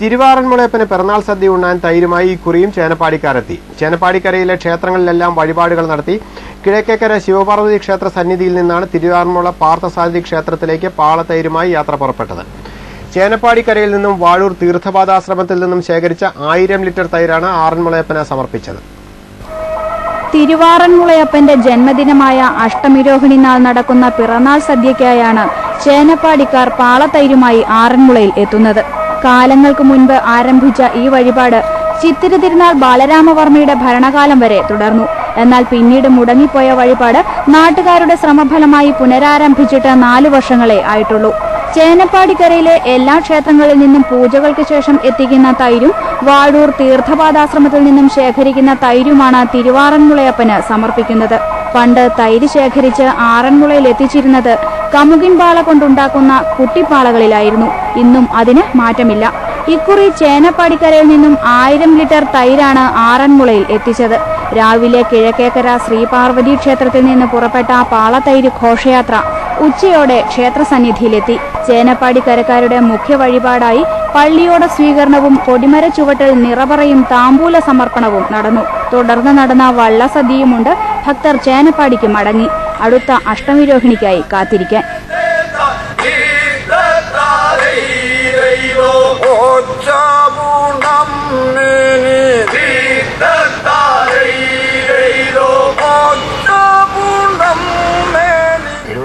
തിരുവാറന്മുളയപ്പന് പിറന്നാൾ സദ്യ ഉണ്ണാൻ തൈരുമായി ഇക്കുറിയും ചേനപ്പാടിക്കാരെത്തി. ചേനപ്പാടിക്കരയിലെ ക്ഷേത്രങ്ങളിലെല്ലാം വഴിപാടുകൾ നടത്തി കിഴക്കേക്കര ശിവപാർവതി ക്ഷേത്ര സന്നിധിയിൽ നിന്നാണ് തിരുവാറന്മുള പാർത്ഥസാരഥി ക്ഷേത്രത്തിലേക്ക് പാളത്തൈരുമായി യാത്ര പുറപ്പെട്ടത്. ചേനപ്പാടിക്കരയിൽ നിന്നും വാഴൂർ തീർത്ഥപാദാശ്രമത്തിൽ നിന്നും ശേഖരിച്ച ആയിരം ലിറ്റർ തൈരാണ് ആറന്മുളയപ്പന് സമർപ്പിച്ചത്. തിരുവാറന്മുളയപ്പന്റെ ജന്മദിനമായ അഷ്ടമിരോഹിണി നാൾ നടക്കുന്ന പിറന്നാൾ സദ്യയ്ക്കായാണ് ചേനപ്പാടിക്കാർ പാളത്തൈരുമായി ആറന്മുളയിൽ എത്തുന്നത്. കാലങ്ങൾക്ക് മുൻപ് ആരംഭിച്ച ഈ വഴിപാട് ചിത്തിര തിരുനാൾ ബാലരാമവർമ്മയുടെ ഭരണകാലം വരെ തുടർന്നു. എന്നാൽ പിന്നീട് മുടങ്ങിപ്പോയ വഴിപാട് നാട്ടുകാരുടെ ശ്രമഫലമായി പുനരാരംഭിച്ചിട്ട് നാലു വർഷങ്ങളെ ആയിട്ടുള്ളൂ. ചേനപ്പാടിക്കരയിലെ എല്ലാ ക്ഷേത്രങ്ങളിൽ നിന്നും പൂജകൾക്ക് ശേഷം എത്തിക്കുന്ന തൈരും വാഴൂർ തീർത്ഥപാദാശ്രമത്തിൽ നിന്നും ശേഖരിക്കുന്ന തൈരുമാണ് തിരുവാറന്മുളയപ്പന് സമർപ്പിക്കുന്നത്. പണ്ട് തൈര് ശേഖരിച്ച് ആറന്മുളയിൽ എത്തിച്ചിരുന്നത് കമുകിൻ പാള കൊണ്ടുണ്ടാക്കുന്ന കുട്ടിപ്പാളകളിലായിരുന്നു. ഇന്നും അതിന് മാറ്റമില്ല. ഇക്കുറി ചേനപ്പാടിക്കരയിൽ നിന്നും ആയിരം ലിറ്റർ തൈരാണ് ആറന്മുളയിൽ എത്തിച്ചത്. രാവിലെ കിഴക്കേക്കര ശ്രീപാർവതി ക്ഷേത്രത്തിൽ നിന്ന് പുറപ്പെട്ട പാളത്തൈര് ഘോഷയാത്ര ഉച്ചയോടെ ക്ഷേത്രസന്നിധിയിലെത്തി. ചേനപ്പാടിക്കരക്കാരുടെ മുഖ്യ വഴിപാടായി പള്ളിയോട സ്വീകരണവും കൊടിമര ചുവട്ടിൽ നിറപറയും താമ്പൂല സമർപ്പണവും നടന്നു. തുടർന്ന് നടന്ന വള്ളസദ്യയുമുണ്ട് ഭക്തർ ചേനപ്പാടിക്ക് മടങ്ങി. അടുത്ത അഷ്ടമിരോഹിണിക്കായി കാത്തിരിക്കാൻ.